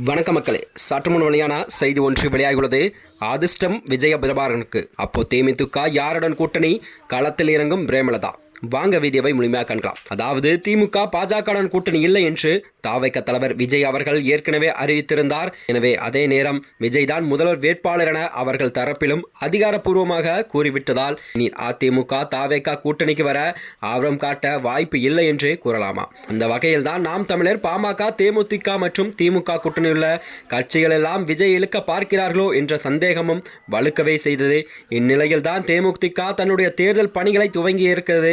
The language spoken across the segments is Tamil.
வணக்க மக்களே. சற்று முன் செய்தி ஒன்று வெளியாகியுள்ளது. அதிர்ஷ்டம் விஜய பிரபாரனுக்கு அப்போ தேமுதிக யாருடன் கூட்டணி? களத்தில் இறங்கும் பிரேமலதா. வாங்க வீடியோவை முழுமையாக காண்கலாம். அதாவது திமுக பாஜகவுடன் கூட்டணி இல்லை என்று தாவைக்க தலைவர் விஜய் அவர்கள் ஏற்கனவே அறிவித்திருந்தார். எனவே அதே நேரம் விஜய் தான் முதல்வர் வேட்பாளர் என அவர்கள் தரப்பிலும் அதிகாரப்பூர்வமாக கூறிவிட்டதால் இனி அதிமுக தாவேக்கா கூட்டணிக்கு வர ஆர்வம் காட்ட வாய்ப்பு இல்லை என்று கூறலாமா? அந்த வகையில் தான் நாம் தமிழர் பாமக தேமுதிக மற்றும் திமுக கூட்டணியுள்ள கட்சிகள் எல்லாம் விஜய் இழுக்க பார்க்கிறார்களோ என்ற சந்தேகமும் வலுக்கவே செய்தது. இந்நிலையில் தான் தேமுதிக தன்னுடைய தேர்தல் பணிகளை துவங்கி இருக்கிறது.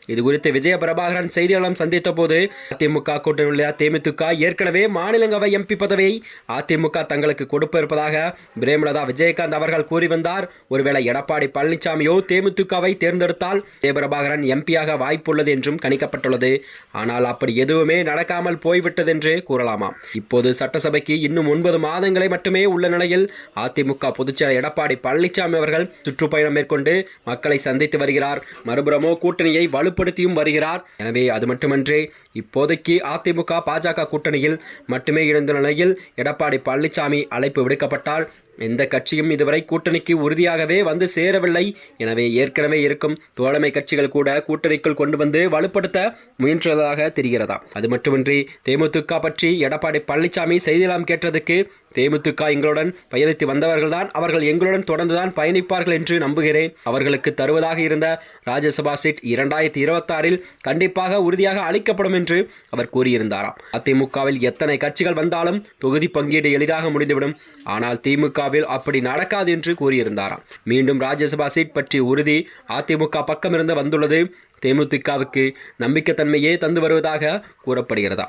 இதுகுறித்து விஜய பிரபாகரன் செய்தியாளர் சந்தித்த போது அதிமுக கூட்டணியுள்ள தேமுதிக ஏற்கனவே மாநிலங்களவை எம்பி பதவியை அதிமுக தங்களுக்கு கொடுப்பிருப்பதாக பிரேமலதா விஜயகாந்த் அவர்கள் கூறி வந்தார். ஒருவேளை எடப்பாடி பழனிசாமியோ தேமுதிகவை தேர்ந்தெடுத்தால் விஜய பிரபாகரன் எம்பியாக வாய்ப்புள்ளது என்றும் கணிக்கப்பட்டுள்ளது. ஆனால் அப்படி எதுவுமே நடக்காமல் போய்விட்டது என்று கூறலாமா? இப்போது சட்டசபைக்கு இன்னும் ஒன்பது மாதங்களை மட்டுமே உள்ள நிலையில் அதிமுக பொதுச்செயலர் எடப்பாடி பழனிசாமி அவர்கள் சுற்றுப்பயணம் மேற்கொண்டு மக்களை சந்தித்து வருகிறார். மறுபுறமோ கூட்டணியை வலுப்பு வலுப்படுத்தியும் வருகிறார். எனவே அது மட்டுமன்றி இப்போதைக்கு அதிமுக பாஜக கூட்டணியில் மட்டுமே இருந்த நிலையில் எடப்பாடி பழனிசாமி அழைப்பு விடுக்கப்பட்டால் எந்த கட்சியும் இதுவரை கூட்டணிக்கு உறுதியாகவே வந்து சேரவில்லை. எனவே ஏற்கனவே இருக்கும் தோழமை கட்சிகள் கூட கூட்டணிக்குள் கொண்டு வந்து வலுப்படுத்த முயன்றதாக தெரிகிறதா? அது மட்டுமின்றி தேமுதிக பற்றி எடப்பாடி பழனிசாமி செய்தியெல்லாம் கேட்டதுக்கு தேமுதிக எங்களுடன் பயணித்து வந்தவர்கள்தான். அவர்கள் எங்களுடன் தொடர்ந்துதான் பயணிப்பார்கள் என்று நம்புகிறேன். அவர்களுக்கு தருவதாக இருந்த ராஜ்யசபா சீட் இரண்டாயிரத்தி இருபத்தாறில் கண்டிப்பாக உறுதியாக அளிக்கப்படும் என்று அவர் கூறியிருந்தாராம். அதிமுகவில் எத்தனை கட்சிகள் வந்தாலும் தொகுதி பங்கீடு எளிதாக முடிந்துவிடும். ஆனால் திமுகவில் அப்படி நடக்காது என்று கூறியிருந்தாராம். மீண்டும் ராஜ்யசபா சீட் பற்றி உறுதி அதிமுக பக்கமிருந்து வந்துள்ளது. தேமுதிகவுக்கு நம்பிக்கைத்தன்மையே தந்து வருவதாக கூறப்படுகிறதா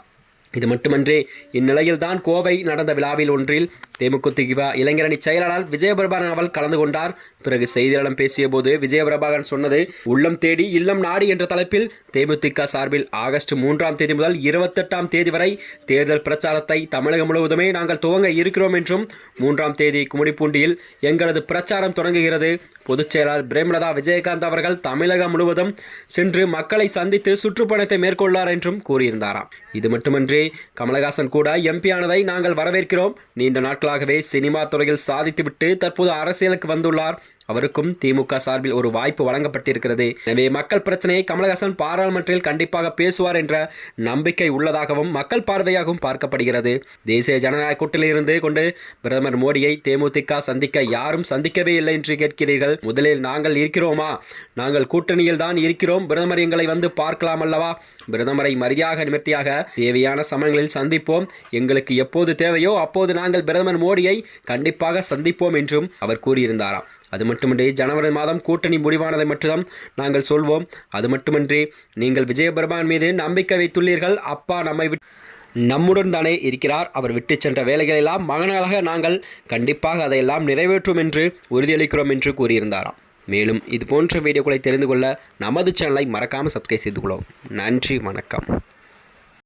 இது மட்டுமன்றி இந்நிலையில் தான் கோவை நடந்த விழாவில் ஒன்றில் தேமுதிக இளைஞரணி செயலாளர் விஜயபிரபாகரன் அவள் கலந்து கொண்டார். பிறகு செய்தியாளம் பேசியபோது விஜயபிரபாகரன் சொன்னது உள்ளம் தேடி இல்லம் நாடி என்ற தலைப்பில் தேமுதிக சார்பில் ஆகஸ்ட் மூன்றாம் தேதி முதல் இருபத்தெட்டாம் தேதி வரை தேர்தல் பிரச்சாரத்தை தமிழகம் முழுவதுமே நாங்கள் துவங்க இருக்கிறோம் என்றும் மூன்றாம் தேதி கும்மிடிப்பூண்டியில் எங்களது பிரச்சாரம் தொடங்குகிறது. பொதுச் செயலாளர் பிரேமலதா விஜயகாந்த் அவர்கள் தமிழகம் முழுவதும் சென்று மக்களை சந்தித்து சுற்றுப்பயணத்தை மேற்கொள்ளார் என்றும் கூறியிருந்தாராம். இது மட்டுமன்றி கமலஹாசன் கூட எம்பி ஆனதை நாங்கள் வரவேற்கிறோம். நீண்ட நாட்களாகவே சினிமா துறையில் சாதித்துவிட்டு தற்போது அரசியலுக்கு வந்துள்ளார். அவருக்கும் திமுக சார்பில் ஒரு வாய்ப்பு வழங்கப்பட்டிருக்கிறது. எனவே மக்கள் பிரச்சனையை கமலஹாசன் பாராளுமன்றத்தில் கண்டிப்பாக பேசுவார் என்ற நம்பிக்கை உள்ளதாகவும் மக்கள் பார்வையாகவும் பார்க்கப்படுகிறது. தேசிய ஜனநாயக கூட்டிலிருந்து கொண்டு பிரதமர் மோடியை தேமுதிக சந்திக்க யாரும் சந்திக்கவே இல்லை என்று கேட்கிறீர்கள். முதலில் நாங்கள் இருக்கிறோமா? நாங்கள் கூட்டணியில் தான் இருக்கிறோம். பிரதமர் எங்களை வந்து பார்க்கலாம் அல்லவா? பிரதமரை மரியாக நிமித்தியாக தேவையான சமயங்களில் சந்திப்போம். எங்களுக்கு எப்போது தேவையோ அப்போது நாங்கள் பிரதமர் மோடியை கண்டிப்பாக சந்திப்போம் என்றும் அவர் கூறியிருந்தாராம். அது மட்டுமின்றி ஜனவரி மாதம் கூட்டணி முடிவானதை மட்டும்தான் நாங்கள் சொல்வோம். அது மட்டுமின்றி நீங்கள் விஜயபெருமான் மீது நம்பிக்கை வைத்துள்ளீர்கள். அப்பா நம்மை விட் நம்முடன் தானே இருக்கிறார். அவர் விட்டு சென்ற வேலைகளெல்லாம் மகனாக நாங்கள் கண்டிப்பாக அதையெல்லாம் நிறைவேற்றும் என்று உறுதியளிக்கிறோம் என்று கூறியிருந்தாராம். மேலும் இது போன்ற வீடியோக்களை தெரிந்து கொள்ள நமது சேனலை மறக்காமல் சப்ஸ்கிரைப் செய்து கொள்ளவும். நன்றி வணக்கம்.